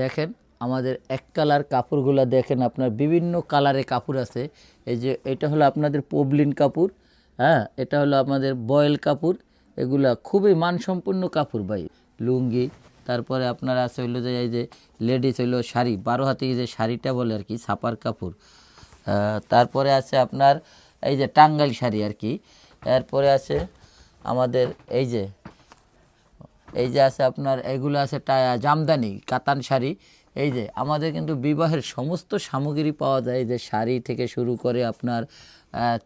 দেখেন, আমাদের এক কালার কাপড়গুলো দেখেন, আপনার বিভিন্ন কালারে কাপড় আছে। এই যে এটা হলো আপনাদের পবলিন কাপড় হ্যাঁ? এটা হলো আমাদের বয়েল কাপড়। এগুলা খুবই মানসম্পন্ন কাপড় ভাই। লুঙ্গি, তারপরে আপনার আছে হইল যে এই যে লেডিস হইল শাড়ি, বারো হাতে যে শাড়িটা বলে আর কি, ছাপার কাপড়। তারপরে আছে আপনার এই যে টাঙ্গাইল শাড়ি আর কি। এরপরে আছে আমাদের এই যে এই যে আছে আপনার এগুলো আছে টা- জামদানি কাতান শাড়ি। এই যে আমাদের কিন্তু বিবাহের সমস্ত সামগ্রী পাওয়া যায়। যে শাড়ি থেকে শুরু করে আপনার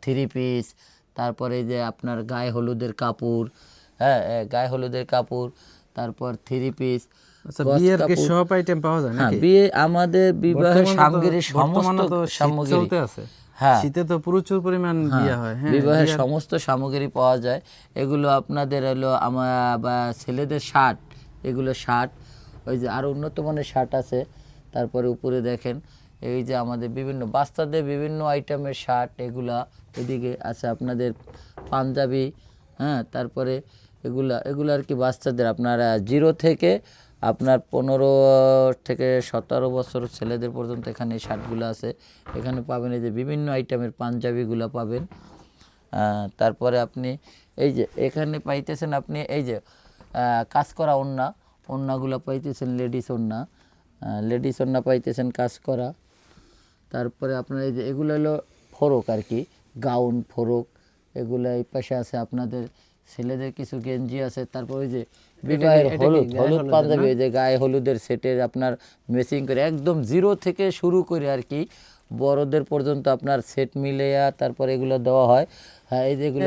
থ্রি পিস তারপরে যে আপনার গায়ে হলুদের কাপড় হ্যাঁ গায়ে হলুদের কাপড় তারপর থ্রি পিস আচ্ছা বিয়ের কি সব আইটেম পাওয়া যায় হ্যাঁ নাকি? বিয়ে আমাদের বিবাহের সামগ্রী সমস্ত সামগ্রী। চলতে আছে। শীতে তো প্রচুর পরিমাণ বিয়ে হয় হ্যাঁ বিবাহের সমস্ত সামগ্রী পাওয়া যায়। এগুলো আপনাদের হলো আমার বা ছেলেদের শার্ট এগুলো শার্ট ওই যে আরও উন্নত মানের শার্ট আছে। তারপরে উপরে দেখেন এই যে আমাদের বিভিন্ন বাচ্চাদের বিভিন্ন আইটেমের শার্ট এগুলা এদিকে আছে আপনাদের পাঞ্জাবি হ্যাঁ তারপরে এগুলা এগুলো আর কি বাচ্চাদের আপনার জিরো থেকে আপনার পনেরো থেকে সতেরো বছর ছেলেদের পর্যন্ত এখানে শার্টগুলো আছে। এখানে পাবেন এই যে বিভিন্ন আইটেমের পাঞ্জাবিগুলো পাবেন। তারপরে আপনি এই যে এখানে পাইতেছেন আপনি এই যে কাজ করা ওন্না ওন্নাগুলো পাইতেছেন লেডিস ওন্না লেডিস ওন্না পাইতেছেন কাজ করা। তারপরে আপনার এই যে এগুলো হলো ফরক আর কি। গাউন, ফরক, এগুলো এই পাশে আছে আপনাদের ছেলেদের কিছু গেঞ্জি আছে তারপর ওই যে বিবাহের হলুদ হলুদ পাঞ্জাবি ওই যে গায়ে হলুদের সেটের আপনার মেসিং করে একদম জিরো থেকে শুরু করে আর কি। বড়দের পর্যন্ত আপনার সেট মিলেয়া তারপর এগুলো দেওয়া হয়। হ্যাঁ এই যেগুলো